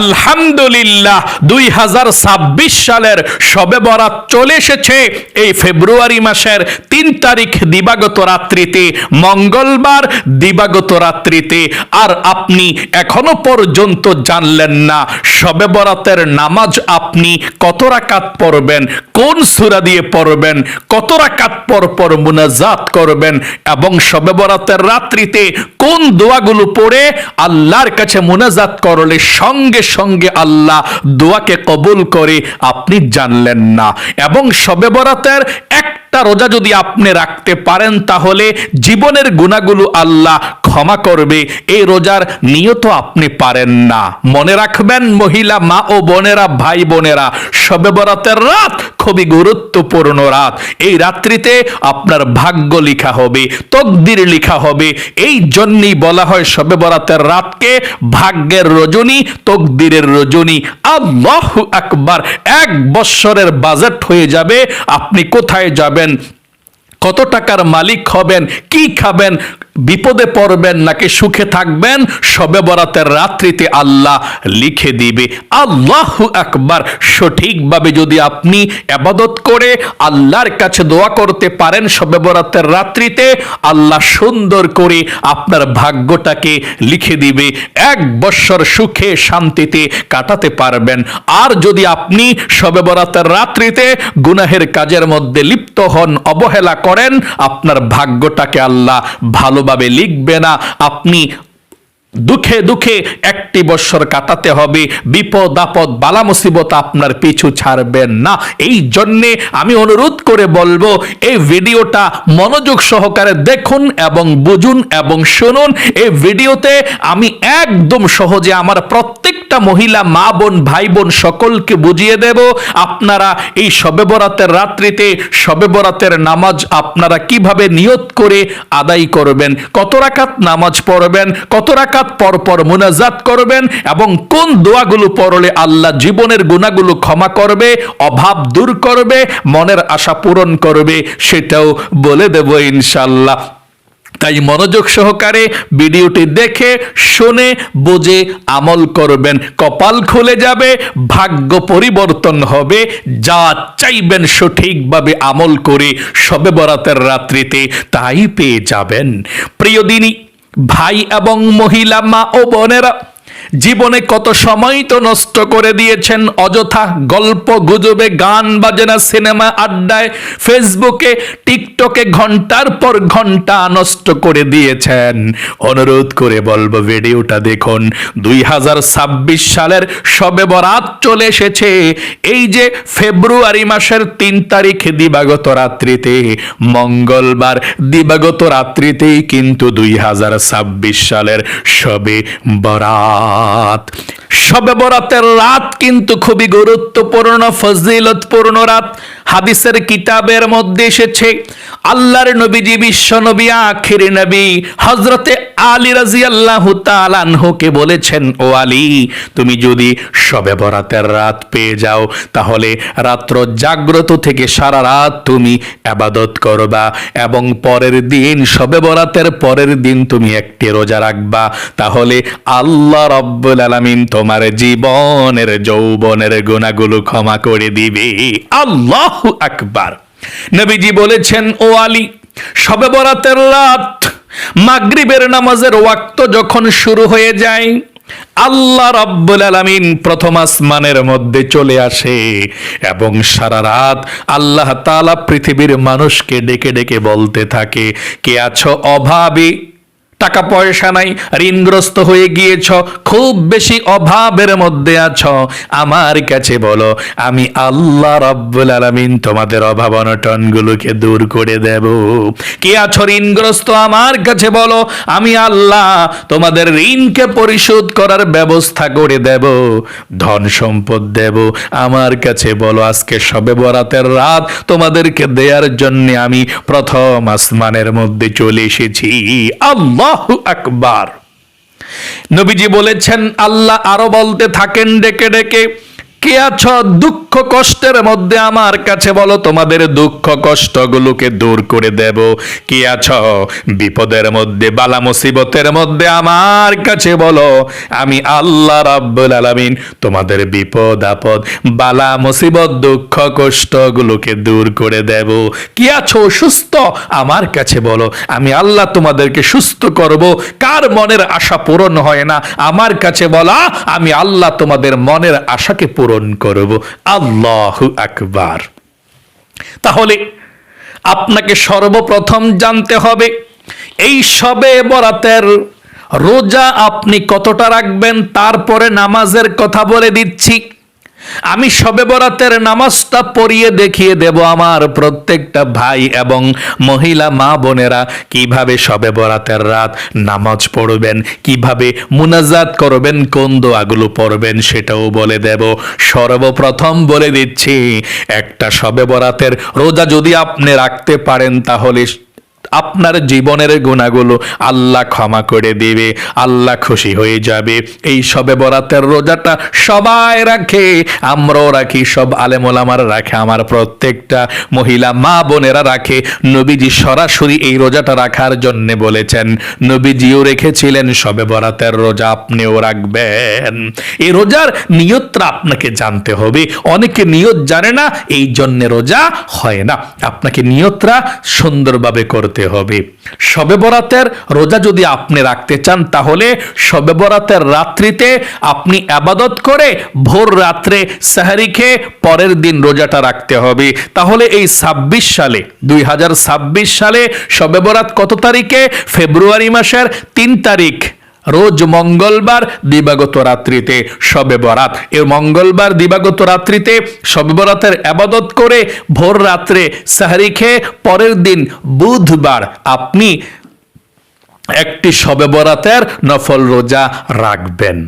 আলহামদুলিল্লাহ দুই হাজার ছাব্বিশ সালের সবে বরাত চলে এসেছে। এই ফেব্রুয়ারি মাসের তিন তারিখ দিবাগত রাত্রিতে, মঙ্গলবার দিবাগত রাত্রিতে। আর আপনি এখনও পর্যন্ত জানলেন না সবে বরাতের নামাজ আপনি কত রাকাত পড়বেন, কোন সূরা দিয়ে পড়বেন, কত রাকাত পর পর মুনাজাত করবেন এবং সবে বরাতের রাত্রিতে কোন দোয়াগুলো পড়ে আল্লাহর কাছে মুনাজাত করলে সঙ্গে সঙ্গে আল্লাহ দোয়াকে কবুল করে আপনি জানলেন না। এবং সবে বরাতের একটা রোজা যদি আপনি রাখতে পারেন, তাহলে জীবনের গুণাগুলো আল্লাহ ক্ষমা করবে। এই রোজার নিয়ত আপনি পারেন না। মনে রাখবেন, মহিলা মা ও বোনেরা, ভাই বোনেরা সবে বরাতের রাত খুবই গুরুত্বপূর্ণ রাত। এই রাত্রিতে আপনার ভাগ্য লিখা হবে, তকদির লিখা হবে। এই জন্যই বলা হয় সবে বরাতের রাতকে ভাগ্যের রজনী, তকদিরের রজনী। আল্লাহ আকবার, এক বৎসরের বাজেট হয়ে যাবে, আপনি কোথায় যাবেন? কত টাকার মালিক হবেন? কি খাবেন? বিপদে পড়বেন, নাকি সুখে থাকবেন? সবে বরাতের রাত্রিতে আল্লাহ লিখে দিবে। আল্লাহ একবার সঠিকভাবে যদি আপনি আবাদত করে আল্লাহর কাছে দোয়া করতে পারেন সবে বরাতের রাত্রিতে, আল্লাহ সুন্দর করে আপনার ভাগ্যটাকে লিখে দিবে। এক বৎসর সুখে শান্তিতে কাটাতে পারবেন। আর যদি আপনি সবে বরাতের রাত্রিতে গুনাহের কাজের মধ্যে লিপ্ত হন, অবহেলা করেন, আপনার ভাগ্যটাকে আল্লাহ ভালোভাবে লিখবে না। আপনি দুঃখে দুঃখে একটি বৎসর কাটাতে হবে। বিপদ আপদ, বালা মুসিবত আপনার পিছু ছাড়বেন না। এই জন্যে আমি অনুরোধ করে বলব, এই ভিডিওটা মনোযোগ সহকারে দেখুন এবং বুঝুন এবং শুনুন। এই ভিডিওতে আমি একদম সহজে আমার প্রত্যেকটা মহিলা, মা বোন, ভাই বোন সকলকে বুঝিয়ে দেব, আপনারা এই শবে বরাতের রাত্রিতে শবে বরাতের নামাজ আপনারা কীভাবে নিয়ত করে আদায় করবেন? কত রাকাত নামাজ পড়বেন? কত রাকাত পর পর মুনাজাত করবেন এবং কোন দোয়াগুলো পড়লে আল্লাহ জীবনের গুণাগুলো ক্ষমা করবে, অভাব দূর করবে, মনের আশা পূরণ করবে, সেটাও বলে দেব ইনশাল্লাহ তাই মনোযোগ সহকারে ভিডিওটি দেখে, শুনে, বুঝে আমল করবেন। কপাল খুলে যাবে, ভাগ্য পরিবর্তন হবে, যা চাইবেন সঠিকভাবে আমল করে সবে বরাতের রাত্রিতে তাই পেয়ে যাবেন। প্রিয় দিনী ভাই এবং মহিলা মা ও বোনেরা জীবনে কত সময় তো নষ্ট করে দিয়েছেন? অযথা গল্প, গুজবে, গান, বাজনা, সিনেমা, আড্ডায়, ফেসবুকে, টিকটকে ঘণ্টার পর ঘণ্টা নষ্ট করে দিয়েছেন। অনুরোধ করে বলব, ভিডিওটা দেখুন। দুই হাজার ছাব্বিশ সালের সবে বরাত চলে এসেছে। এই যে ফেব্রুয়ারি মাসের তিন তারিখ দিবাগত রাত্রিতে, মঙ্গলবার দিবাগত রাত্রিতেই কিন্তু দুই হাজার ছাব্বিশ সালের সবে বরাত। সবে বরাতের রাত কিন্তু খুবই গুরুত্বপূর্ণ ফজিলতপূর্ণ রাত। হাদিসের কিতাবের মধ্যে এসেছে, আল্লাহর নবীজি বিশ্ব নবী, আখির নবী হজরতে আলী রাজি আল্লাহ তালানহকে বলেছেন, ও আলী, তুমি যদি সবে বরাতের রাত পেয়ে যাও, তাহলে রাত্র জাগ্রত থেকে সারা রাত তুমি আবাদত করবা এবং পরের দিন, সবে বরাতের পরের দিন তুমি একটি রোজা রাখবা। তাহলে আল্লাহ রব্বুল আলামিন তোমার জীবনের যৌবনের গুণাগুলো ক্ষমা করে দিবে। আল্লাহ আকবার। নবীজি বলেছেন, ও আলী, সবে বরাতের রাত, মাগরিবের নামাজের ওয়াক্ত যখন শুরু হয়ে যায়, আল্লাহ রাব্বুল আলামিন প্রথম আসমানের মধ্যে চলে আসে এবং সারা রাত আল্লাহ তাআলা পৃথিবীর মানুষকে ডেকে ডেকে বলতে থাকে, কে আছো অভাবী? টাকা পয়সা নাই, ঋণগ্রস্ত হয়ে গিয়েছ, খুব বেশি অভাবের মধ্যে আছো। আমার কাছে বলো, আমি আল্লাহ রাব্বুল আলামিন তোমাদের অভাব অনটনগুলোকে দূর করে দেব। কে আছো ঋণগ্রস্ত? আমার কাছে বলো, আমি আল্লাহ তোমাদের ঋণকে পরিশোধ করার ব্যবস্থা করে দেব, ধন সম্পদ দেব। আমার কাছে বলো, আজকে সবে বরাতের রাত তোমাদেরকে দেওয়ার জন্য আমি প্রথম আসমানের মধ্যে চলে এসেছি। আল্লাহ আকবার। নবীজি বলেছেন আল্লাহ আরও বলতে থাকেন ডেকে ডেকে। কে আছো দুঃখ কষ্টের মধ্যে আমার কাছে বলো, তোমাদের দুঃখ কষ্টগুলোকে দূর করে দেব। কে আছো বিপদের মধ্যে, বালা মুসিবতের মধ্যে আমার কাছে বলো, আমি আল্লাহ রাব্বুল আলামিন তোমাদের বিপদ, আপদ, বালা মুসিবত, দুঃখ কষ্টগুলোকে দূর করে দেব। কি আছো সুস্থ? আমার কাছে বলো, আমি আল্লাহ তোমাদেরকে সুস্থ করব। কার মনের আশা পূরণ হয় না? আমার কাছে বলা, আমি আল্লাহ তোমাদের মনের আশাকে পূরণ করব। আল্লাহ আকবার। তাহলে আপনাকে সর্বপ্রথম জানতে হবে, এই সবে বরাতের রোজা আপনি কতটা রাখবেন? তারপরে নামাজের কথা বলে দিচ্ছি। আমি সবে বরাতের নামাজটা পড়িয়ে দেখিয়ে দেব আমার প্রত্যেকটা ভাই এবং মহিলা মা বোনেরা কীভাবে সবে বরাতের রাত নামাজ পড়বেন, কীভাবে মুনাজাত করবেন, কোন দোয়াগুলো পড়বেন সেটাও বলে দেব। সর্বপ্রথম বলে দিচ্ছি, একটা সবে বরাতের রোজা যদি আপনি রাখতে পারেন তাহলে আপনার জীবনের গুণাগুলো আল্লাহ ক্ষমা করে দেবে, আল্লাহ খুশি হয়ে যাবে। এই সবে বরাতের রোজাটা সবাই রাখে, আমরাও রাখি, সব আলেমোলামার রাখে, আমার প্রত্যেকটা মহিলা মা বোনেরা রাখে। নবীজি সরাসরি এই রোজাটা রাখার জন্য বলেছেন, নবীজিও রেখেছিলেন সবে বরাতের রোজা, আপনিও রাখবেন। এই রোজার নিয়তটা আপনাকে জানতে হবে, অনেকে নিয়ত জানে না, এই জন্য রোজা হয় না। আপনাকে নিয়তরা সুন্দরভাবে করতে হবে। শবে বরাতের রোজা যদি আপনি রাখতে চান, তাহলে শবে বরাতের রাত্রিতে আপনি আবাদত করে ভোর রাত্রে সাহারি খেয়ে পরের দিন রোজাটা রাখতে হবে। তাহলে এই ছাব্বিশ সালে, দুই হাজার ছাব্বিশ সালে শবে বরাত কত তারিখে? ফেব্রুয়ারি মাসের তিন তারিখ। রোজ মঙ্গলবার দিবাগত রাত্রিতে শবে বরাত। এর মঙ্গলবার দিবাগত রাত্রিতে শবে বরাতের আবাদত করে ভোর রাত্রে সাহারি খেয়ে পরের দিন বুধবার আপনি একটি শবে বরাতের নফল রোজা রাখবেন।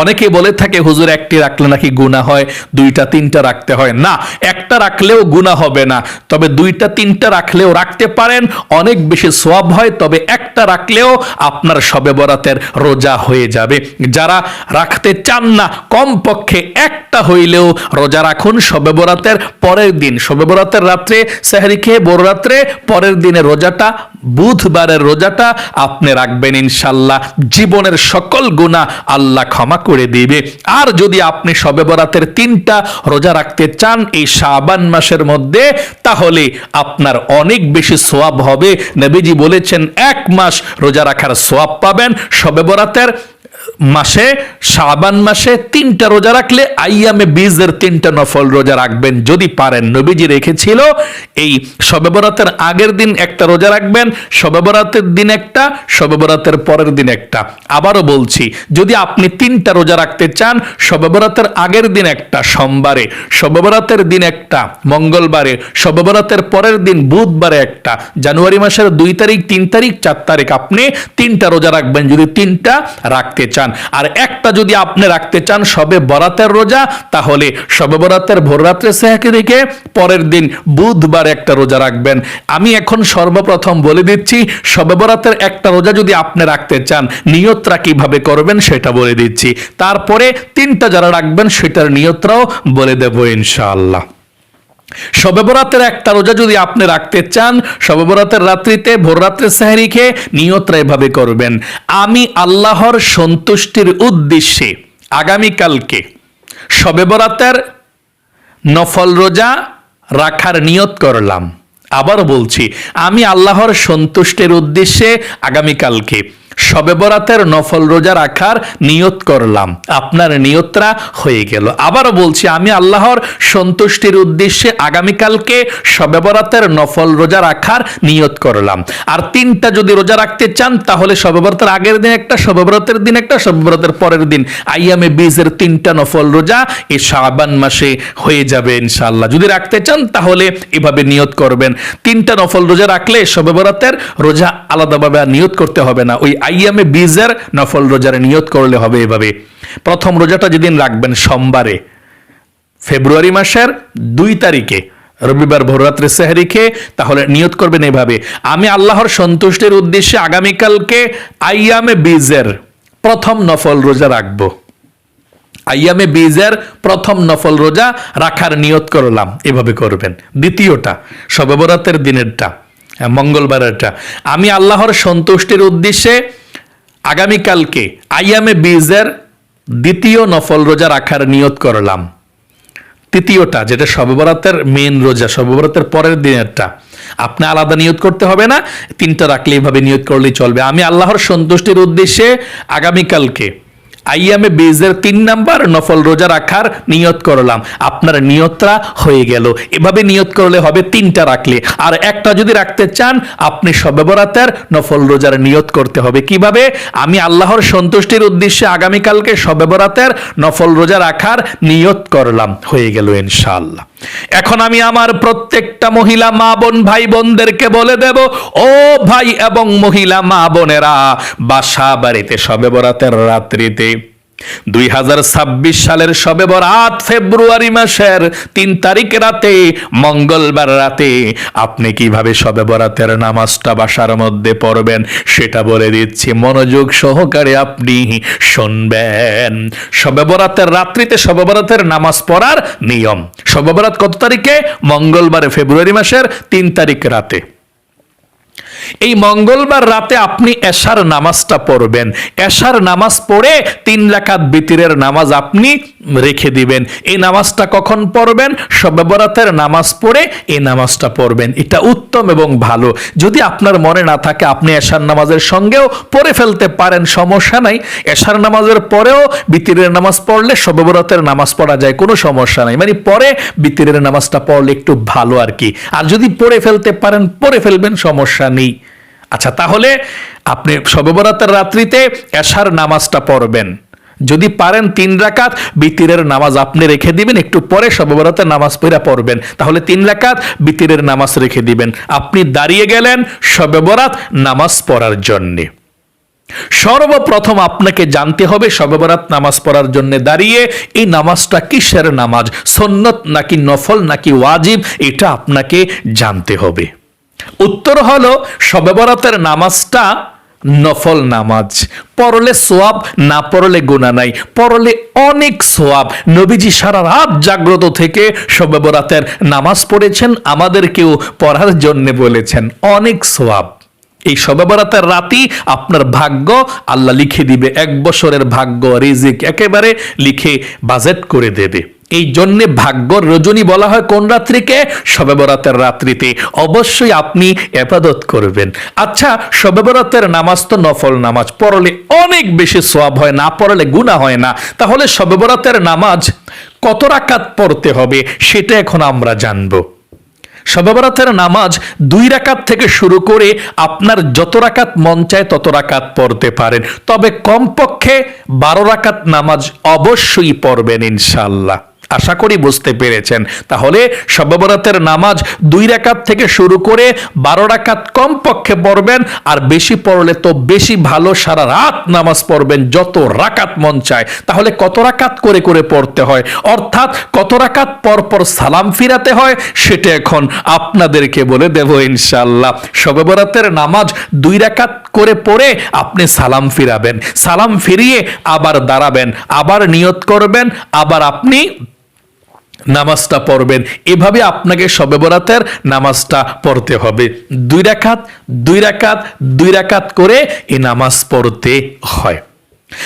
অনেকে বলে থাকে, হুজুর, একটি রাখলে নাকি গুণা হয়, দুইটা, তিনটা রাখতে হয়। না, একটা রাখলেও গুণা হবে না। তবে দুইটা, তিনটা রাখলেও রাখতে পারেন, অনেক বেশি সোয়াব হয়, তবে একটা রাখলেও আপনার সবে বরাতের রোজা হয়ে যাবে। যারা রাখতে চান না, কমপক্ষে একটা হইলেও রোজা রাখুন, সবে বরাতের পরের দিন। সবে বরাতের রাত্রে, সেহারি খেয়ে বড় রাত্রে, পরের দিনে রোজাটা বুধবারের রোজাটা আপনি রাখবেন ইনশাল্লাহ। জীবনের সকল গুণা আল্লাহ ক্ষমা করে দিবে। আর যদি আপনি সবে বরাতের তিনটা রোজা রাখতে চান এই শাবান মাসের মধ্যে, তাহলে আপনার অনেক বেশি সোয়াব হবে। নবীজি বলেছেন, এক মাস রোজা রাখার সোয়াব পাবেন। সবে বরাতের মাসে, শাবান মাসে তিনটা রোজা রাখলে আইয়ামে বীজের তিনটা নফল রোজা রাখবেন। যদি পারেন, নবীজি রেখেছিল, এই শবে বরাতের আগের দিন একটা রোজা রাখবেন শবে বরাতের দিন একটা শবে বরাতের পরের দিন একটা। আবারও বলছি, যদি আপনি তিনটা রোজা রাখতে চান শবে বরাতের আগের দিন একটা, সোমবারে শবে বরাতের দিন একটা, মঙ্গলবারে শবে বরাতের পরের দিন বুধবারে একটা, জানুয়ারি মাসের দুই তারিখ, তিন তারিখ, চার তারিখ, আপনি তিনটা রোজা রাখবেন। যদি তিনটা রাখতে চান। আর একটা যদি আপনি রাখতে চান সবে বরাতের রোজা, তাহলে সবে বরাতের ভোর রাত্রে সেহাকে রেখে পরের দিন বুধবার একটা রোজা রাখবেন। আমি এখন সর্বপ্রথম বলে দিচ্ছি, সবে বরাতের একটা রোজা যদি আপনি রাখতে চান, নিয়তরা কীভাবে করবেন সেটা বলে দিচ্ছি। তারপরে তিনটা যারা রাখবেন, সেটার নিয়তরাও বলে দেবো ইনশাআল্লাহ। শবে বরাতের একটা রোজা যদি আপনি রাখতে চান, শবে বরাতের রাত্রিতে, ভোর রাত্রে সাহারি খেয়ে নিয়তরা এভাবে করবেন। আমি আল্লাহর সন্তুষ্টির উদ্দেশ্যে আগামীকালকে শবে বরাতের নফল রোজা রাখার নিয়ত করলাম। আবার বলছি, আমি আল্লাহর সন্তুষ্টির উদ্দেশ্যে আগামীকালকে শবে বরাতের নফল রোজা রাখার নিয়ত করলাম। আপনার নিয়তরা হয়ে গেল। আবারও বলছি, আমি আল্লাহর সন্তুষ্টির উদ্দেশ্যে আগামীকালকে শবে বরাতের নফল রোজা রাখার নিয়ত করলাম। আর তিনটা যদি রোজা রাখতে চান, তাহলে শবে বরাতের আগের দিন একটা শবে বরাতের দিন একটা শবে বরাতের পরের দিন। আইয়ামে বীজের তিনটা নফল রোজা এই শাবান মাসে হয়ে যাবে ইনশাআল্লাহ। যদি রাখতে চান, তাহলে এভাবে নিয়ত করবেন। তিনটা নফল রোজা রাখলে শবে বরাতের রোজা আলাদাভাবে নিয়ত করতে হবে না। ওই আইয়ামে বীজের নফল রোজার নিয়ত করলে হবে এভাবে। প্রথম রোজাটা যেদিন রাখবেন সোমবারে, ফেব্রুয়ারি মাসের দুই তারিখে, রবিবার ভোররাত্রে সেহারি তাহলে নিয়ত করবেন এভাবে। আমি আল্লাহর সন্তুষ্টির উদ্দেশ্যে আগামীকালকে আইয়ামে বীজের প্রথম নফল রোজা রাখব। আইয়ামে বীজের প্রথম নফল রোজা রাখার নিয়ত করলাম, এভাবে করবেন। দ্বিতীয়টা শবে বরাতের দিনেরটা। হ্যাঁ, মঙ্গলবারেরটা আমি আল্লাহর সন্তুষ্টির উদ্দেশ্যে আগামীকালকে আইয়ামে বীজের দ্বিতীয় নফল রোজা রাখার নিয়ত করলাম। তৃতীয়টা যেটা সববরাতের মেন রোজা সববরাতের পরের দিনেরটা। আপনি আলাদা নিয়ত করতে হবে না তিনটা রাখলে এইভাবে নিয়ত করলেই চলবে। আমি আল্লাহর সন্তুষ্টির উদ্দেশ্যে আগামীকালকে আইয়ামে বেজের তিন নাম্বার নফল রোজা রাখার নিয়ত করলাম। আপনার নিয়তটা হয়ে গেল। এভাবে নিয়ত করলে হবে তিনটা রাখলে। আর একটা যদি রাখতে চান, আপনি সবেবরাতের নফল রোজার নিয়ত করতে হবে। কীভাবে? আমি আল্লাহর সন্তুষ্টির উদ্দেশ্যে আগামীকালকে সবেবরাতের নফল রোজা রাখার নিয়ত করলাম। হয়ে গেল ইনশাআল্লাহ। এখন আমি আমার প্রত্যেকটা মহিলা মা বোন, ভাই বোনদেরকে বলে দেব, ও ভাই এবং মহিলা মা বোনেরা, বাসা বাড়িতে সবে বরাতের রাত্রিতে দুই হাজার ছাব্বিশ সালের সবে বরাত ফেব্রুয়ারি মাসের তিন তারিখ রাতে, মঙ্গলবার রাতে আপনি কীভাবে সবে বরাতের নামাজটা বাসার মধ্যে পড়বেন সেটা বলে দিচ্ছি। মনোযোগ সহকারে আপনি শুনবেন। সবে বরাতের রাত্রিতে সবে বরাতের নামাজ পড়ার নিয়ম। সবে বরাত কত তারিখে? মঙ্গলবারে ফেব্রুয়ারি মাসের তিন তারিখ রাতে। এই মঙ্গলবার রাতে আপনি এশার নামাজটা পড়বেন। এশার নামাজ পড়ে তিন রাকাত বিতিরের নামাজ আপনি রেখে দিবেন। এই নামাজটা কখন পড়বেন? শবে বরাতের নামাজ পড়ে এই নামাজটা পড়বেন। এটা উত্তম এবং ভালো। যদি আপনার মনে না থাকে, আপনি এশার নামাজের সঙ্গেও পড়ে ফেলতে পারেন, সমস্যা নাই। এশার নামাজের পরেও বিতিরের নামাজ পড়লে শবে বরাতের নামাজ পড়া যায়, কোনো সমস্যা নাই। মানে পরে বিতিরের নামাজটা পড়লে একটু ভালো আর কি। আর যদি পড়ে ফেলতে পারেন, পড়ে ফেলবেন, সমস্যা নেই। আচ্ছা তাহলে আপনি সবেবরাতের রাত্রিতে এশার নামাজটা পড়বেন। যদি পারেন তিন রাকাত, বিতিরের নামাজ আপনি রেখে দিবেন, একটু পরে সবেবরাতের নামাজ পড়া পড়বেন। তাহলে তিন রাকাত, বিতিরের নামাজ রেখে দিবেন। আপনি দাঁড়িয়ে গেলেন সবেবরাত নামাজ পড়ার জন্যে। সর্বপ্রথম আপনাকে জানতে হবে সবেবরাত নামাজ পড়ার জন্য দাঁড়িয়ে এই নামাজটা কিসের নামাজ? সন্নত নাকি নফল নাকি ওয়াজিব? এটা আপনাকে জানতে হবে। উত্তর হলো শবে বরাতের নামাজটা নফল নামাজ। পড়লে সোয়াব, না পড়লে গোনা নাই। পড়লে অনেক সোয়াব। নবীজি সারা রাত জাগ্রত থেকে শবে বরাতের নামাজ পড়েছেন, আমাদেরকেও পড়ার জন্য বলেছেন, অনেক সোয়াব। এই শবে বরাতের রাতি আপনার ভাগ্য, আল্লাহ লিখে দিবে, এক বছরের ভাগ্য, রিজিক একেবারে লিখে বাজেট করে দেবে। এই জন্যে ভাগ্যর রজনী বলা হয় কোন রাত্রিকে? শবে বরাতের রাত্রিতে। অবশ্যই আপনি এবাদত করবেন। আচ্ছা শবে বরাতের নামাজ তো নফল নামাজ, পড়লে অনেক বেশি সোয়াব হয়, না পড়লে গুণা হয় না। তাহলে শবে বরাতের নামাজ কত রাকাত পড়তে হবে সেটা এখন আমরা জানব। সবাবরাতের নামাজ দুই রাকাত থেকে শুরু করে আপনার যত রাকাত মন চায় তত রাকাত পড়তে পারেন। তবে কমপক্ষে বারো রাকাত নামাজ অবশ্যই পড়বেন ইনশাল্লাহ আশা করি বুঝতে পেরেছেন। তাহলে সবাবরাতের নামাজ দুই রাকাত থেকে শুরু করে বারো রাকাত কম পক্ষে পড়বেন, আর বেশি পড়লে তো বেশি ভালো সারা রাত নামাজ পড়বেন যত রাকাত মন চায়। তাহলে কত রাকাত করে করে পড়তে হয়? অর্থাৎ কত রাকাত পর পর সালাম ফিরাতে হয়, সেটা এখন আপনাদেরকে বলে দেব ইনশাল্লাহ শবে বরাতের নামাজ দুই রাকাত করে পড়ে আপনি সালাম ফিরাবেন। সালাম ফিরিয়ে আবার দাঁড়াবেন, আবার নিয়ত করবেন, আবার আপনি নামাজটা পড়বেন। এভাবে আপনাকে শবে বরাতের নামাজটা পড়তে হবে। দুই রাকাত দুই রাকাত দুই রাকাত করে এই নামাজ পড়তে হয়।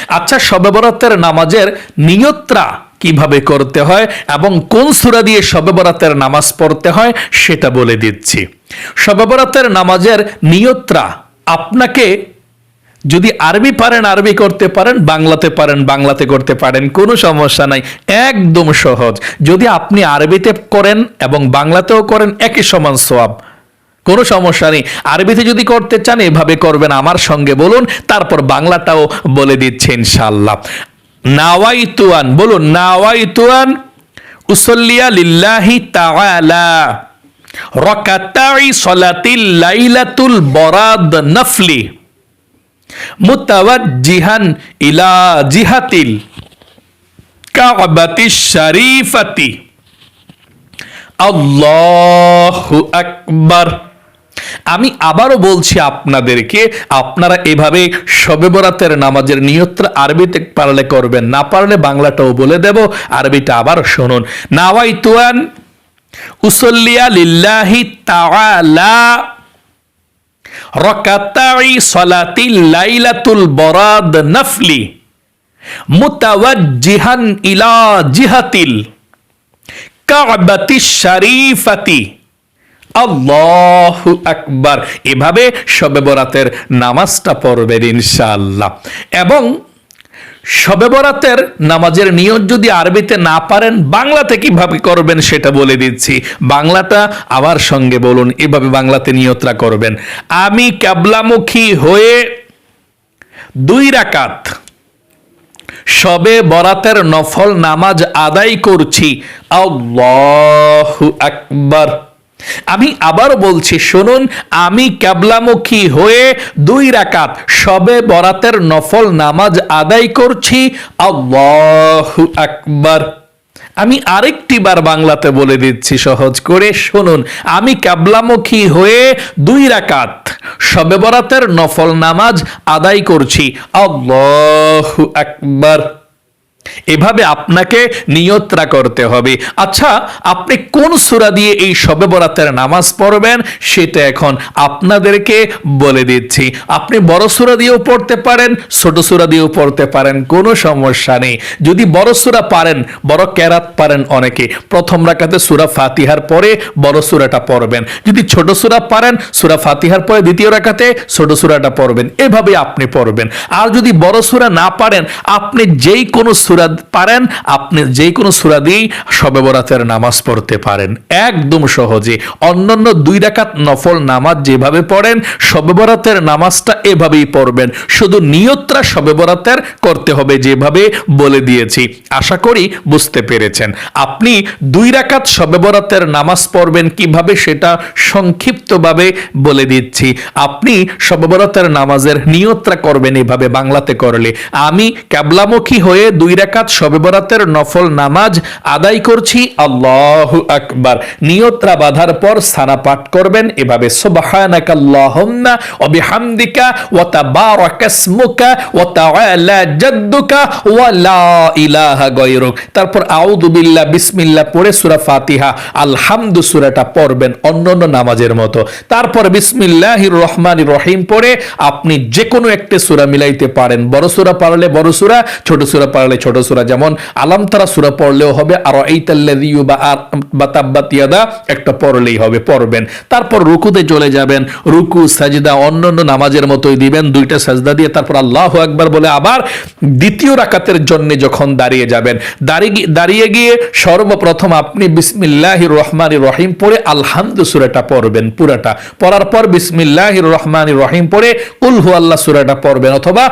আচ্ছা শবে বরাতের নামাজের নিয়ত্রা কীভাবে করতে হয় এবং কোন সূরা দিয়ে শবে বরাতের নামাজ পড়তে হয় সেটা বলে দিচ্ছি। শবে বরাতের নামাজের নিয়ত্রা আপনাকে যদি আরবি পারেন আরবি করতে পারেন, বাংলাতে পারেন, বাংলাতে করতে পারেন, কোনো সমস্যা নাই, একদম সহজ। যদি আপনি আরবিতে করেন এবং বাংলাতেও করেন, একই সমান সোয়াব কোনো সমস্যা নেই। আরবিতে যদি করতে চান, এভাবে করবেন। আমার সঙ্গে বলুন, তারপর বাংলাটাও বলে দিচ্ছে ইনশাল্লাহ নাওয়াইতুয়ান, বলুন, নাওয়াইতুয়ান, উসল্লিয়া লিল্লাহি তাআলা। রকাতাই সলাতিল লাইলাতুল বরাদ নফলি। মুতাওয়াজ্জিহান ইলা জিহাতিল কাবাতি শরীফাতি। আল্লাহু আকবার। আমি আবারও বলছি আপনাদেরকে, আপনারা এভাবে শবে বরাতের নামাজের নিয়ত্রা আরবিতে পারলে করবেন, না পারলে বাংলাটাও বলে দেব, আরবিটা আবার শুনুন। নাওয়াই তুয়ান উসল্লিয়া লিল্লাহি তাআলা রকাতাই সলাতি লাইলাতুল বরাদ নফলি মুতাওয়াজ্জিহান ইলা জিহাতিল কাবাতি শরীফাতি। আল্লাহু আকবার। এভাবে শবে বরাতের নামাজটা পড়বেন ইনশাআল্লাহ। এবং শবে বরাতের নামাজের নিয়ত যদি আরবিতে না পারেন, বাংলাতে কীভাবে করবেন সেটা বলে দিচ্ছি। বাংলাটা আবার সঙ্গে বলুন, এভাবে বাংলাতে নিয়তরা করবেন। আমি ক্যাবলামুখী হয়ে দুই রাকাত সবে বরাতের নফল নামাজ আদায় করছি। আল্লাহু আকবার। আমি আবার বলছি, শুনুন, আমি ক্যাবলামুখী হয়ে দুই রাকাত সবে বরাতের নফল নামাজ আদায় করছি। আল্লাহু আকবার। আমি আরেকটি বার বাংলাতে বলে দিচ্ছি সহজ করে, শুনুন, আমি ক্যাবলামুখী হয়ে দুই রাকাত সবে বরাতের নফল নামাজ আদায় করছি। আল্লাহু আকবার। এভাবে আপনাকে নিয়ত্রা করতে হবে। আচ্ছা আপনি কোন সুরা দিয়ে এই শবে বরাতের নামাজ পড়বেন? সেটা এখন আপনাদেরকে বলে দিচ্ছি। আপনি বড় সুরা দিয়েও পড়তে পারেন, ছোট সুরা দিয়েও পড়তে পারেন, কোনো সমস্যা নেই। যদি বড় সুরা পারেন, বড় কেরাত পারেন অনেকে। প্রথম রাকাতে সুরা ফাতিহার পরে বড় সুরাটা পড়বেন। যদি ছোট সুরা পারেন, সুরা ফাতিহার পরে দ্বিতীয় রাকাতে ছোট সুরাটা পড়বেন। এভাবে আপনি পড়বেন। আর যদি বড় সুরা না পারেন, আপনি যেই কোনো সুরা পারেন, আপনি যে কোনো সুরা দিয়েই শবে বরাতের নামাজ পড়তে পারেন। একদম সহজে। অন্যান্য দুই রাকাত নফল নামাজ যেভাবে পড়েন শবে বরাতের নামাজটা এভাবেই পড়বেন। শুধু নিয়ত্রা শবে বরাতের করতে হবে যেভাবে বলে দিয়েছি। আশা করি বুঝতে পেরেছেন। আপনি দুই রাকাত শবে বরাতের নামাজ পড়বেন কীভাবে সেটা সংক্ষিপ্তভাবে বলে দিচ্ছি। আপনি শবে বরাতের নামাজের নিয়ত্রা করবেন এভাবে বাংলাতে করলে। আমি ক্যাবলামুখী হয়ে দুই রাকাত শবে বরাতের নফল নামাজ আদায় করছি, আল্লাহু আকবার। নিয়ত্রা বাঁধার পর সানা পাঠ করবেন, এভাবে সুবহানাকাল্লাহুম্মা ওয়া বিহামদিকা ওয়া তাবারাকা ইসমুকা ওয়া তাআলা জাদ্দুকা ওয়া লা ইলাহা গায়রুক। তারপর আউযু বিল্লাহ, বিসমিল্লাহ পড়ে সূরা ফাতিহা, আলহামদু সূরাটা পড়বেন অন্যান্য নামাজের মতো। তারপর বিসমিল্লাহির রহমানির রহিম পড়ে আপনি যে কোনো একটা সূরা মিলাইতে পারেন। বড় সূরা পারলে বড় সূরা, ছোট সূরা পারলে ছোট সূরা যেমন আলাম তারা সূরা পড়লেও হবে, আর এইতাল্লাযী বা বা তাব্বাত একটা পড়লেই হবে, পড়বেন। তারপর রুকুতে চলে যাবেন, রুকু, সাজদা অন্যান্য নামাজের মতোই দিবেন, দুইটা সাজদা দিয়ে তারপর আল্লাহু আকবার বলে আবার দ্বিতীয় রাকাতের জন্য যখন দাঁড়িয়ে যাবেন দাঁড়িয়ে দাঁড়িয়ে গিয়ে সর্বপ্রথম আপনি বিসমিল্লাহির রহমান রহিম পড়ে আলহামদু সূরাটা পড়বেন, পুরাটা। পড়ার পর বিসমিল্লাহির রহমানির রহিম পড়ে কুল হু আল্লাহ সূরাটা পড়বেন অথবা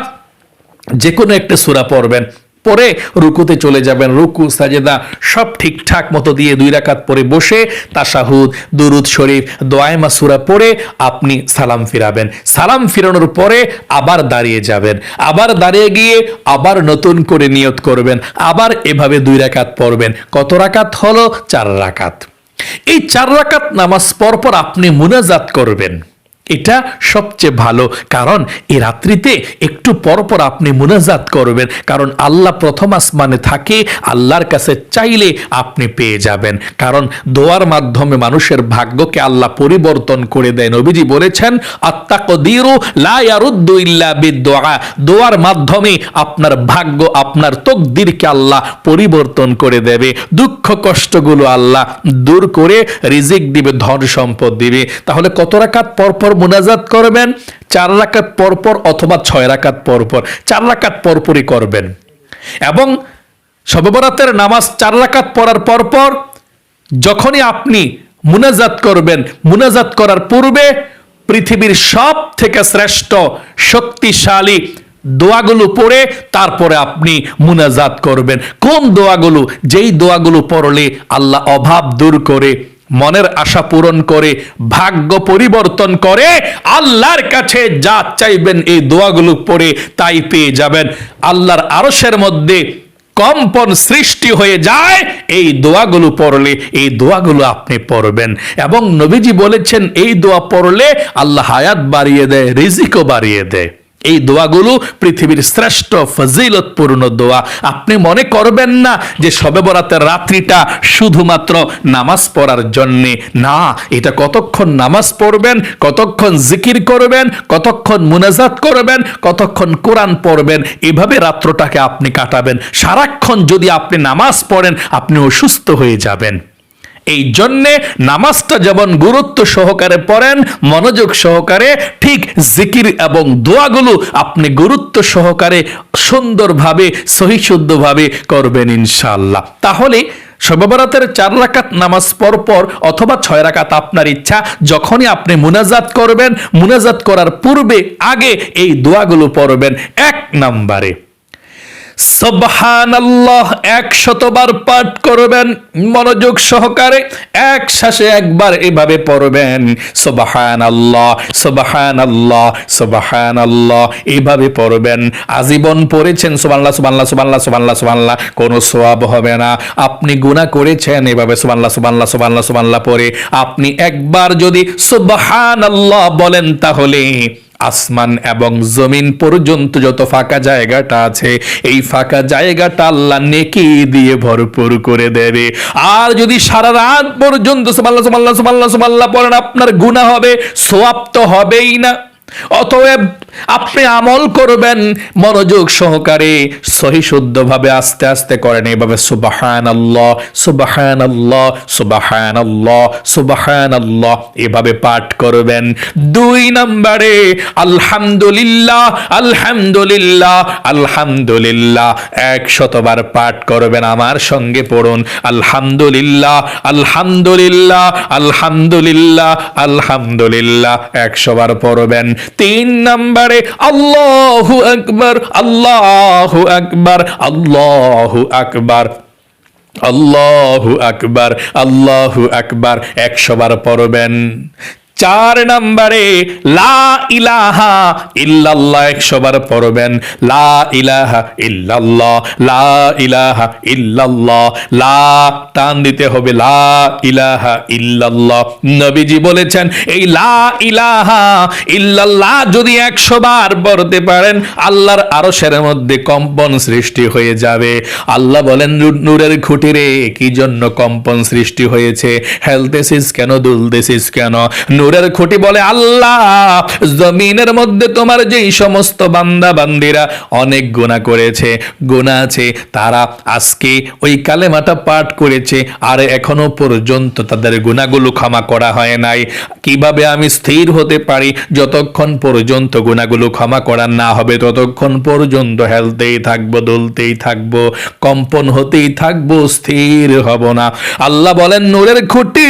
যে কোনো একটা সূরা পড়বেন। পরে রুকুতে চলে যাবেন। রুকু, সাজেদা সব ঠিকঠাক মতো দিয়ে দুই রাকাত পরে বসে তাশাহুদ, দুরুদ শরীফ, দোয়াইমা মাসুরা পড়ে আপনি সালাম ফিরাবেন। সালাম ফিরানোর পরে আবার দাঁড়িয়ে যাবেন। আবার দাঁড়িয়ে গিয়ে আবার নতুন করে নিয়ত করবেন। আবার এভাবে দুই রাকাত পড়বেন। কত রাকাত হলো? চার রাকাত। এই চার রাকাত নামাজ পরপর আপনি মুনাজাত করবেন। এটা সবচেয়ে ভালো। কারণ এই রাত্রিতে একটু পরপর আপনি মুনাজাত করবেন। কারণ আল্লাহ প্রথম আসমানে থাকে, আল্লাহর কাছে চাইলে আপনি পেয়ে যাবেন। কারণ দোয়ার মাধ্যমে মানুষের ভাগ্যকে আল্লাহ পরিবর্তন করে দেয়। নবীজি বলেছেন আত্মাকদিরু লা ইয়ারুদ্দু ইল্লা বিদুআ দোয়ার মাধ্যমে আপনার ভাগ্য, আপনার তকদিরকে আল্লাহ পরিবর্তন করে দেবে। দুঃখ কষ্টগুলো আল্লাহ দূর করে রিজিক দিবে, ধন সম্পদ দিবে। তাহলে কত রাকাত পরপর মুনাজাত করবেন, চার রাকাত পরপর অথবা ছয় রাকাত পরপর চার রাকাত পরপরই করবেন। এবং সববরাতের নামাজ চার রাকাত পড়ার পরপর যখনই আপনি মুনাজাত করবেন, মুনাজাত করার পূর্বে পৃথিবীর সব থেকে শ্রেষ্ঠ শক্তিশালী দোয়াগুলো পড়ে তারপরে আপনি মুনাজাত করবেন। কোন দোয়াগুলো? যেই দোয়াগুলো পড়লে আল্লাহ অভাব দূর করে মনের আশা পূরণ করে, ভাগ্য পরিবর্তন করে, আল্লাহর কাছে যা চাইবেন এই দোয়াগুলো পড়ে তাই পেয়ে যাবেন। আল্লাহর আরসের মধ্যে কম্পন সৃষ্টি হয়ে যায়, এই দোয়াগুলো পড়লে, এই দোয়াগুলো আপনি পড়বেন। এবং নবীজি বলেছেন, এই দোয়া পড়লে আল্লাহ হায়াত বাড়িয়ে দেয়, রিজিকও বাড়িয়ে দেয়। এই দোয়াগুলো পৃথিবীর শ্রেষ্ঠ ফজিলতপূর্ণ দোয়া। আপনি মনে করবেন না যে সবে বরাতের রাত্রিটা শুধুমাত্র নামাজ পড়ার জন্যে। না, এটা কতক্ষণ নামাজ পড়বেন, কতক্ষণ জিকির করবেন, কতক্ষণ মুনাজাত করবেন, কতক্ষণ কোরআন পড়বেন, এভাবে রাত্রটাকে আপনি কাটাবেন। সারাক্ষণ যদি আপনি নামাজ পড়েন, আপনি অসুস্থ হয়ে যাবেন। এই জন্যে নামাজটা যেমন গুরুত্ব সহকারে পড়েন, মনোযোগ সহকারে, ঠিক জিকির এবং দোয়াগুলো আপনি গুরুত্ব সহকারে সুন্দরভাবে, সহিশুদ্ধভাবে করবেন ইনশাল্লাহ তাহলে সর্ববরাতের চার রাকাত নামাজ পর পর অথবা ছয় রাকাত আপনার ইচ্ছা, যখনই আপনি মুনাজাত করবেন, মুনাজাত করার পূর্বে আগে এই দোয়াগুলো পড়বেন এক নম্বরে। সবহানাল্লাহ, একশতবার পাঠ করবেন, মনোযোগ সহকারে এক শ্বাসে একবার এভাবে পড়বেন। সবহান আল্লাহ সবহান আল্লাহ সবহান আল্লাহ এভাবে পড়বেন। আজীবন পড়েছেন সুবাল্লাহ সুবাল্লাহ সুবাল্লাহ সুবাল্লাহ সুবাল্লাহ কোনো সোয়াব হবে না। আপনি গুনাহ করেছেন এভাবে সুবাল্লাহ সুবাল্লাহ সুবাল্লাহ সুবাল্লাহ পড়ে। আপনি একবার যদি সুবহান আল্লাহ বলেন তাহলে আসমান এবং জমিন পর্যন্ত যত ফাঁকা জায়গাটা আছে, এই ফাঁকা জায়গাটা আল্লাহ নেকি দিয়ে ভরপুর করে দেবে। আর যদি সারা রাত পর্যন্ত সোমাল্লা সোমাল্লা সোমাল্লা সোমাল্লা পড়েন, আপনার গুণা হবে সোয়াপ্ত হবেই না। অতএব আপনি আমল করবেন মনোযোগ সহকারে, সহি শুদ্ধভাবে আস্তে আস্তে করেন এভাবে সুবাহান আল্লাহ সুবাহান আল্লাহ সুবাহান আল্লাহ সুবাহান আল্লাহ এভাবে পাঠ করবেন। দুই নম্বরে, আলহামদুলিল্লাহ আলহামদুলিল্লাহ আলহামদুলিল্লাহ। এক শতবার পাঠ করবেন আমার সঙ্গে পড়ুন, আলহামদুলিল্লাহ আলহামদুলিল্লাহ আলহামদুলিল্লাহ আলহামদুলিল্লাহ। একশো বার পড়বেন তিন নম্বরে আল্লাহু আকবর আল্লাহু আকবর আল্লাহু আকবর আল্লাহু আকবর আল্লাহু আকবার। একশোবার পড়বেন। চার নম্বরে, লা ইলাহা ইল্লাল্লাহ একশো বার পড়বেন। লা ইলাহা ইল্লাল্লাহ, লা ইলাহা ইল্লাল্লাহ, লা টান দিতে হবে, লা ইলাহা ইল্লাল্লাহ। নবীজি বলেছেন, এই লা ইলাহা ইল্লাল্লাহ যদি একশো বার পড়তে পারেন, আল্লাহর আরশের মধ্যে কম্পন সৃষ্টি হয়ে যাবে। আল্লাহ বলেন নূরের খুঁটিরে কি জন্য কম্পন সৃষ্টি হয়েছে? হেলতেছিস কেন? দুলতেছিস কেন? নূরের খুঁটি বলে, আল্লাহ, জমিনের মধ্যে তোমার যেই সমস্ত বান্দা বান্দিরা অনেক গুণা করেছে গুণা আছে, তারা আজকে ওই কালেমাটা পাঠ করেছে, আর এখনও পর্যন্ত তাদের গুণাগুলো ক্ষমা করা হয় নাই। কীভাবে আমি স্থির হতে পারি? যতক্ষণ পর্যন্ত গুণাগুলো ক্ষমা করা না হবে, ততক্ষণ পর্যন্ত হেলতেই থাকব, দুলতেই থাকব, কম্পন হতেই থাকব, স্থির হব না। আল্লাহ বলেন, নূরের খুঁটি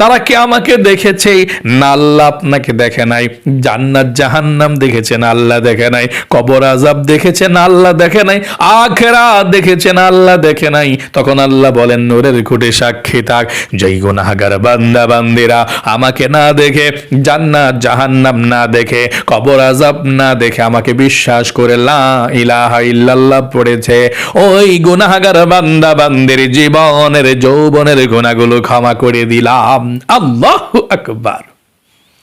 তারা কি আমাকে দেখেছে না আল্লাহ আপনাকে দেখে নাই। জান্নাত জাহান্নাম দেখেছেন আল্লাহ দেখে নাই। কবর আজাব দেখেছেন আল্লাহ দেখে নাই। আখেরা দেখেছেন আল্লাহ দেখে নাই। তখন আল্লাহ বলেন, নূরের খুঁটে সাক্ষী থাক। যেই গুনাহগার বান্দা, বান্দিরা আমাকে না দেখে, জান্নাত জাহান্নাম না দেখে, কবর আজাব না দেখে আমাকে বিশ্বাস করে লা ইলাহা ইল্লাল্লাহ পড়েছে। ওই গুনাহগার বান্দা, বান্দির জীবনের, যৌবনের গুণাগুলো ক্ষমা করে দিলাম। আল্লাহু আকবার।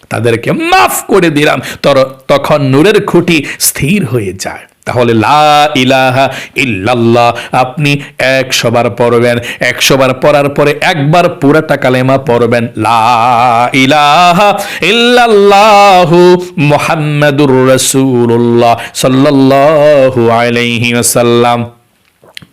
তাদেরকে মাফ করে দিলাম। তর তখন নূরের খুঁটি স্থির হয়ে যায়। তাহলে লা ইলাহা ইল্লাল্লাহ, আপনি একশো বার পড়বেন। একশো বার পড়ার পরে একবার পুরাটা কালেমা পড়বেন। লা ইলাহা ইল্লাল্লাহু মুহাম্মাদুর রাসূলুল্লাহ সাল্লাল্লাহু আলাইহি ওয়াসাল্লাম।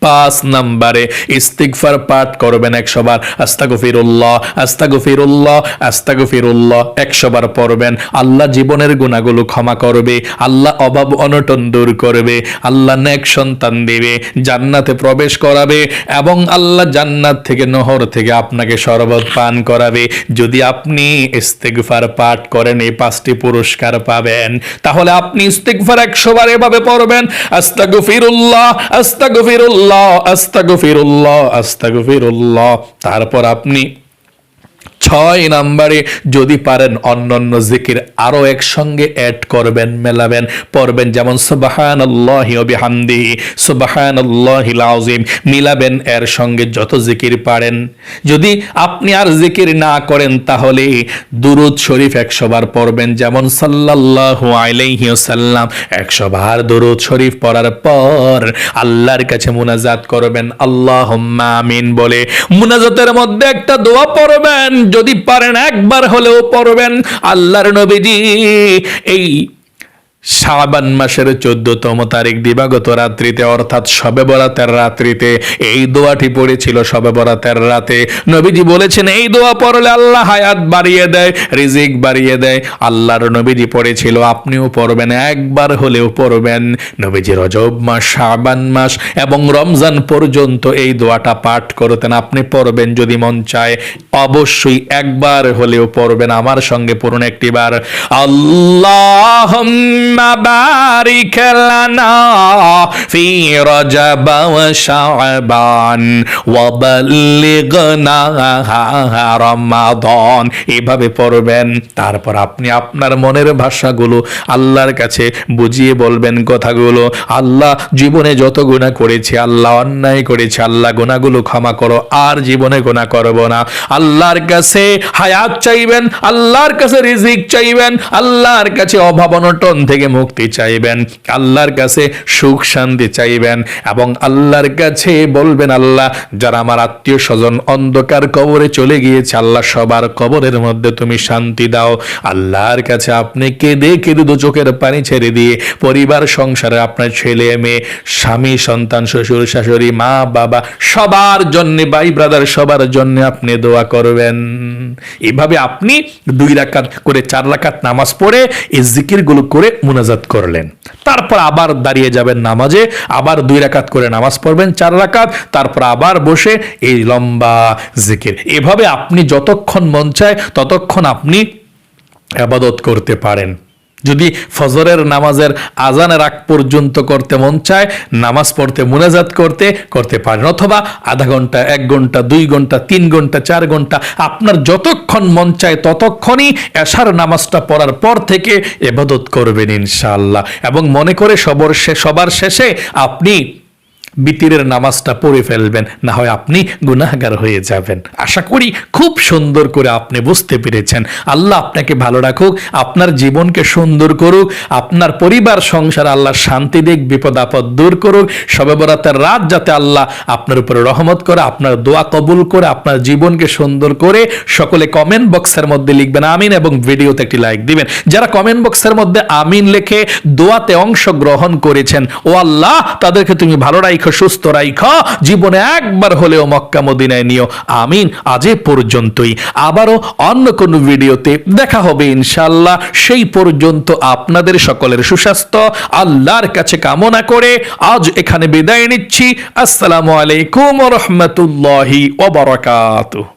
পাঁচ নম্বরে ইস্তিগফার পাঠ করবেন একশো বার আস্তাগফিরুল্লাহ আস্তাগফিরুল্লাহ আস্তাগফিরুল্লাহ একশো বার পড়বেন। আল্লাহ জীবনের গুণাগুলো ক্ষমা করবে, আল্লাহ অভাব অনটন দূর করবে, আল্লাহ নেক সন্তান দেবে, জান্নাতে প্রবেশ করাবে এবং আল্লাহ জান্নাত থেকে নহর থেকে আপনাকে শরবত পান করাবে। যদি আপনি ইস্তিগফার পাঠ করেন, এই পাঁচটি পুরস্কার পাবেন। তাহলে আপনি ইস্তিগফার একশো বার এভাবে পড়বেন, আস্তাগফিরুল্লাহ আস্তাগফিরুল্লাহ আস্তাগফিরুল্লাহ আস্তাগফিরুল্লাহ তারপর আপনি ছয় নাম্বারে যদি পারেন অন্যান্য জিকির আরও একসঙ্গে অ্যাড করবেন, মেলাবেন, পড়বেন। যেমন সুবাহান আল্লাহিহামদিহি সুবাহান আল্লাহ লাউজিম মিলাবেন এর সঙ্গে যত জিকির পারেন। যদি আপনি আর জিকির না করেন, তাহলে দুরুদ শরীফ একশো বার পড়বেন। যেমন সাল্লাল্লাহু আলাইহি ওয়াসাল্লাম, একশো বার দুরুদ শরীফ পড়ার পর আল্লাহর কাছে মুনাজাত করবেন। আল্লাহ আমিন বলে, মুনাজাতের মধ্যে একটা দোয়া পড়বেন। যদি পারেন একবার হলেও পড়বেন আল্লাহর নবীজি এই শাবান মাসের চোদ্দতম তারিখ দিবাগত রাত্রিতে, অর্থাৎ শবে বরাতের রাত্রিতে, এই দোয়াটি পড়েছিল শবে বরাতের রাতে। নবীজি বলেছেন, এই দোয়া পড়লে আল্লাহ হায়াত বাড়িয়ে দেয়, রিজিক বাড়িয়ে দেয়। আল্লাহর নবীজি পড়েছিল, আপনিও পড়বেন, একবার হলেও পড়বেন। নবীজি রজব মাস, শাবান মাস এবং রমজান পর্যন্ত এই দোয়াটা পাঠ করতেন। আপনি পড়বেন যদি মন চায়, অবশ্যই একবার হলেও পড়বেন। আমার সঙ্গে পড়ুন একটিবার। আল্লাহ বারিক লানা ফি রজব ওয়া শাবান ওয়া বাল্লিগনা এভাবে পড়বেন, তারপর আপনি আপনার মনের ভাষাগুলো আল্লাহর কাছে বুঝিয়ে বলবেন কথাগুলো। আল্লাহ জীবনে যত গুণা করেছে, আল্লাহ অন্যায় করেছে, আল্লাহ গুণাগুলো ক্ষমা করো, আর জীবনে গুণা করব না। আল্লাহর কাছে হায়াত চাইবেন, আল্লাহর কাছে রিজিক চাইবেন, আল্লাহর কাছে অভাব অনটন থেকে মুক্তি চাইবেন, আল্লাহর কাছে সুখ শান্তি চাইবেন এবং আল্লাহর কাছে বলবেন, আল্লাহ, যারা আমার আত্মীয় স্বজন অন্ধকার কবরে চলে গিয়েছে, আল্লাহ সবার কবরের মধ্যে তুমি শান্তি দাও। আল্লাহর কাছে আপনি কেঁদে কেঁদে দু চোখের পানি ছেড়ে দিয়ে পরিবার, সংসারে আপনার ছেলে, মেয়ে, স্বামী, সন্তান, শ্বশুর, শাশুড়ি, মা, বাবা, সবার জন্য, ভাই ব্রাদার সবার জন্য আপনি দোয়া করবেন। এভাবে আপনি দুই রাকাত করে চার রাকাত নামাজ পড়ে এই জিকিরগুলো করে মুনাজাত করলেন। তারপর আবার দাঁড়িয়ে যাবেন নামাজে, আবার দুই রাকাত করে নামাজ পড়বেন, চার রাকাত, তারপর আবার বসে এই লম্বা জিকির। এভাবে আপনি যতক্ষণ মন চায় ততক্ষণ আপনি আবাদত করতে পারেন। যদি ফজরের নামাজের আজানের আগ পর্যন্ত করতে মন চায়, নামাজ পড়তে মুনাজাত করতে করতে পারেন। অথবা আধা ঘণ্টা, এক ঘণ্টা, দুই ঘণ্টা, তিন ঘণ্টা, চার ঘণ্টা, আপনার যতক্ষণ মন চায় ততক্ষণই এশার নামাজটা পড়ার পর থেকে এবাদত করবেন ইনশাআল্লাহ। এবং মনে করে সবর সবার শেষে আপনি বিতিরের নামাজটা পড়ে ফেলবেন, না হয় আপনি গুনাহগার হয়ে যাবেন। আশা করি খুব সুন্দর করে আপনি বুঝতে পেরেছেন। আল্লাহ আপনাকে ভালো রাখুক, আপনার জীবনকে সুন্দর করুক, আপনার পরিবার, সংসার আল্লাহ শান্তি দিক, বিপদ আপদ দূর করুক, সবে বরাতের রাত যাতে আল্লাহ আপনার উপরে রহমত করে, আপনার দোয়া কবুল করে, আপনার জীবনকে সুন্দর করে সকলে কমেন্ট বক্সের মধ্যে লিখবেন আমিন এবং ভিডিওতে একটি লাইক দিবেন। যারা কমেন্ট বক্সের মধ্যে আমিন লেখে দোয়াতে অংশগ্রহণ করেছেন, ও আল্লাহ তাদেরকে তুমি ভালো রাখো সুস্থ রাইখ। জীবনে একবার হলেও মক্কা মদিনায় নিও। আমিন। আজ পর্যন্তই। আবারও অন্য কোনো ভিডিওতে দেখা হবে ইনশাল্লাহ সেই পর্যন্ত আপনাদের সকলের সুস্বাস্থ্য, আল্লাহর কাছে কামনা করে আজ এখানে বিদায় নিচ্ছি। আসসালামু আলাইকুম রহমতুল্লাহি ওবরাকাতুহ